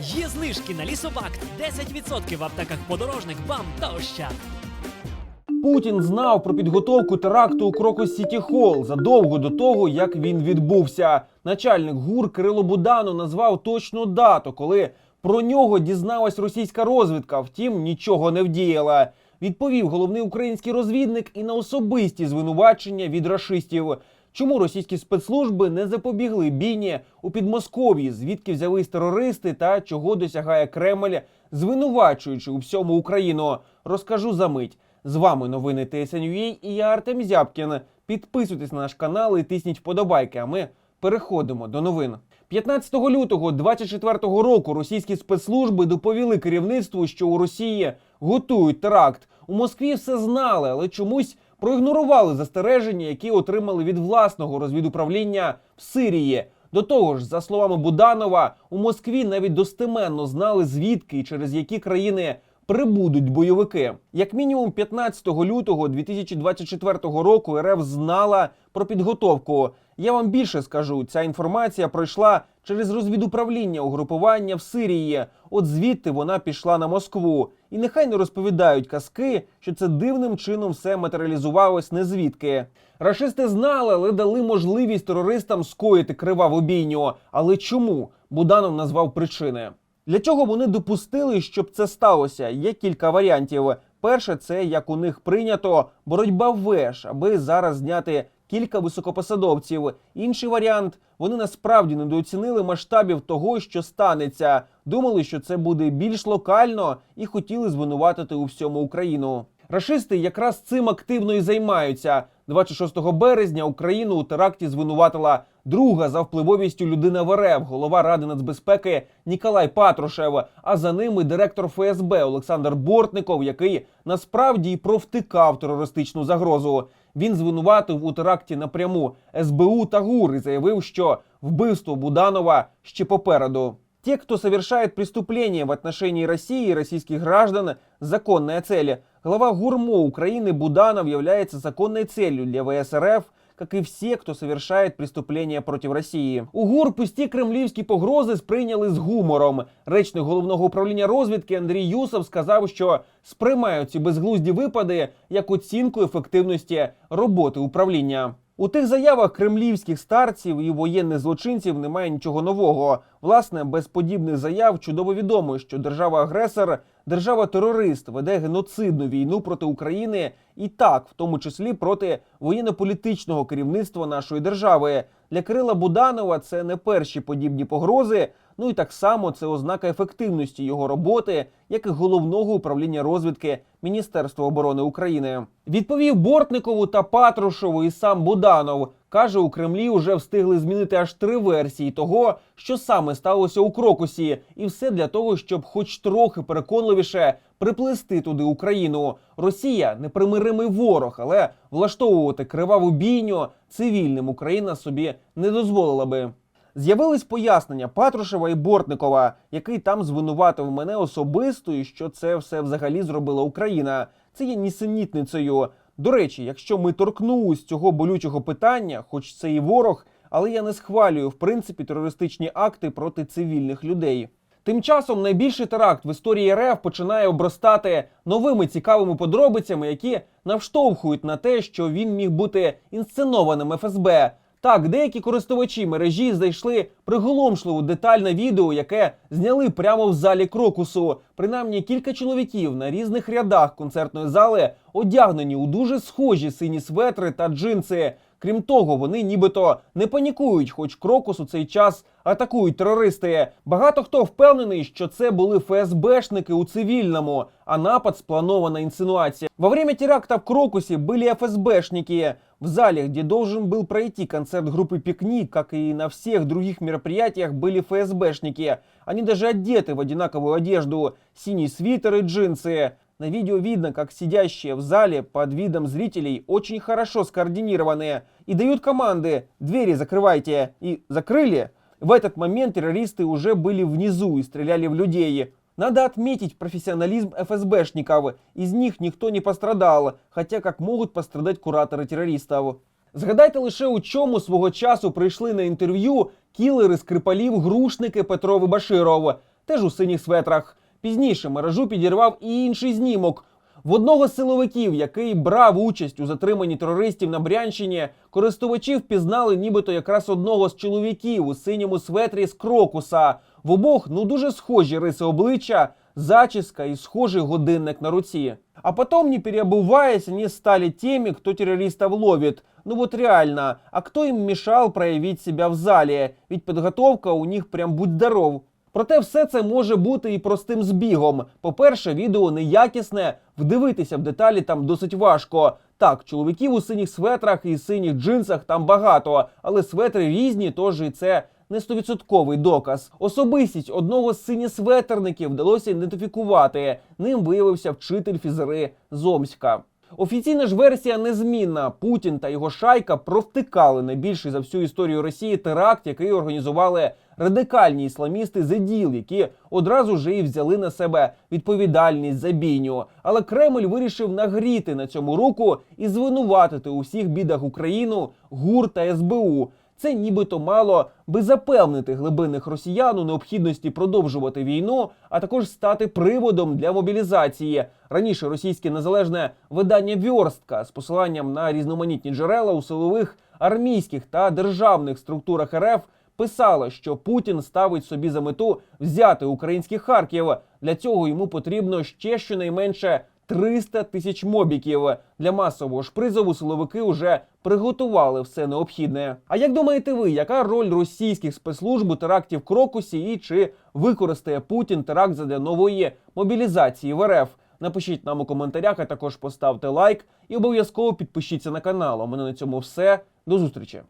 Є знижки на лісобакт 10% в аптеках подорожник, бам та ощад. Путін знав про підготовку теракту у Крокус Сіті Холл задовго до того, як він відбувся. Начальник ГУР Кирило Буданов назвав точну дату, коли про нього дізналась російська розвідка. Втім, нічого не вдіяла. Відповів головний український розвідник і на особисті звинувачення від рашистів. Чому російські спецслужби не запобігли бійні у Підмосков'ї, звідки взялись терористи та чого досягає Кремль, звинувачуючи у всьому Україну? Розкажу за мить. З вами новини TSN.ua і я Артем Зябкін. Підписуйтесь на наш канал і тисніть вподобайки. А ми переходимо до новин. 15 лютого 24 року російські спецслужби доповіли керівництву, що у Росії готують теракт. У Москві все знали, але чомусь проігнорували застереження, які отримали від власного розвідуправління в Сирії. До того ж, за словами Буданова, у Москві навіть достеменно знали звідки і через які країни прибудуть бойовики. Як мінімум 15 лютого 2024 року РФ знала про підготовку. Я вам більше скажу, ця інформація пройшла через розвідуправління угрупування в Сирії. От звідти вона пішла на Москву. І нехай не розповідають казки, що це дивним чином все матеріалізувалось не звідки. Рашисти знали, але дали можливість терористам скоїти криваву бійню. Але чому? Буданов назвав причини. Для чого вони допустили, щоб це сталося? Є кілька варіантів. Перше, це як у них прийнято боротьба веш, аби зараз зняти кілька високопосадовців. Інший варіант вони насправді недооцінили масштабів того, що станеться. Думали, що це буде більш локально, і хотіли звинуватити у всьому Україну. Рашисти якраз цим активно і займаються. 26 березня Україну у теракті звинуватила друга за впливовістю людина в РФ, голова Ради нацбезпеки Ніколай Патрушев. А за ними директор ФСБ Олександр Бортников, який насправді й провтикав терористичну загрозу. Він звинуватив у теракті напряму СБУ та ГУР і заявив, що вбивство Буданова ще попереду. Те, кто совершает преступления в отношении России и российских граждан, законная цель. Глава ГУРМО Украины Буданов является законной целью для ВСРФ, как и все, кто совершает преступления против Росії. У ГУР пусті кремлівські погрози сприйняли з гумором. Речник головного управління розвідки Андрій Юсов сказав, що сприймають ці безглузді випади як оцінку ефективності роботи управління. У тих заявах кремлівських старців і воєнних злочинців немає нічого нового. Власне, без подібних заяв чудово відомо, що держава-агресор, держава-терорист веде геноцидну війну проти України і так, в тому числі проти воєнно-політичного керівництва нашої держави. Для Кирила Буданова це не перші подібні погрози. Ну і так само це ознака ефективності його роботи, як і головного управління розвідки Міністерства оборони України. Відповів Бортникову та Патрушеву і сам Буданов. Каже, у Кремлі вже встигли змінити аж три версії того, що саме сталося у Крокусі, і все для того, щоб хоч трохи переконливіше приплести туди Україну. Росія непримиримий ворог, але влаштовувати криваву бійню цивільним Україна собі не дозволила би. З'явились пояснення Патрушева і Бортникова, який там звинуватив мене особисто, і що це все взагалі зробила Україна. Це є нісенітницею. До речі, якщо ми торкнулись цього болючого питання, хоч це і ворог, але я не схвалюю в принципі терористичні акти проти цивільних людей. Тим часом найбільший теракт в історії РФ починає обростати новими цікавими подробицями, які навштовхують на те, що він міг бути інсценованим ФСБ. Так, деякі користувачі мережі знайшли приголомшливу детальне відео, яке зняли прямо в залі крокусу. Принаймні кілька чоловіків на різних рядах концертної зали одягнені у дуже схожі сині светри та джинси. Крім того, вони нібито не панікують, хоч крокус у цей час атакують терористи. Багато хто впевнений, що це були ФСБшники у цивільному, а напад спланована інсинуація. Во время теракта в Крокусе были ФСБшники. В зале, где должен был пройти концерт группы «Пикник», как и на всех других мероприятиях, были ФСБшники. Они даже одеты в одинаковую одежду, синий свитер и джинсы. На видео видно, как сидящие в зале под видом зрителей очень хорошо скоординированы и дают команды «двери закрывайте» и «закрыли». В этот момент террористы уже были внизу и стреляли в людей. Надо отметить профессионализм ФСБшников. Из них никто не пострадал, хотя как можуть пострадати куратори терористів. Згадайте лише у чому свого часу прийшли на інтерв'ю кілери Скрипалів, грушники Петров і Баширов. теж у синіх светрах. Пізніше мережу підірвав і інший знімок. В одного з силовиків, який брав участь у затриманні терористів на Брянщині, користувачі впізнали нібито якраз одного з чоловіків у синьому светрі з крокуса. В обох ну дуже схожі риси обличчя, зачіска і схожий годинник на руці. А потом, не переобуваясь, они стали теми, кто террористов ловит. Ну вот реально, а кто им мешал проявить себя в зале? Ведь подготовка у них прям будь здоров. Проте все це може бути і простим збігом. По-перше, відео неякісне, вдивитися в деталі там досить важко. Так, чоловіків у синіх светрах і синіх джинсах там багато, але светри різні, тож і це не стовідсотковий доказ. Особистість одного з синісветерників вдалося ідентифікувати. Ним виявився вчитель фізри з Омська. Офіційна ж версія незмінна. Путін та його шайка провтикали найбільший за всю історію Росії теракт, який організували радикальні ісламісти ЗЕДІЛ, які одразу ж і взяли на себе відповідальність за бійню. Але Кремль вирішив нагріти на цьому руку і звинуватити у всіх бідах Україну, ГУР та СБУ. Це нібито мало би запевнити глибинних росіян у необхідності продовжувати війну, а також стати приводом для мобілізації. Раніше російське незалежне видання Вьорстка з посиланням на різноманітні джерела у силових армійських та державних структурах РФ писало, що Путін ставить собі за мету взяти український Харків. Для цього йому потрібно ще щонайменше 300 тисяч мобіків. Для масового ж призову силовики вже приготували все необхідне. А як думаєте ви, яка роль російських спецслужб у теракті в Крокусі і чи використає Путін теракт задля нової мобілізації в РФ? Напишіть нам у коментарях, а також поставте лайк і обов'язково підпишіться на канал. У мене на цьому все. До зустрічі.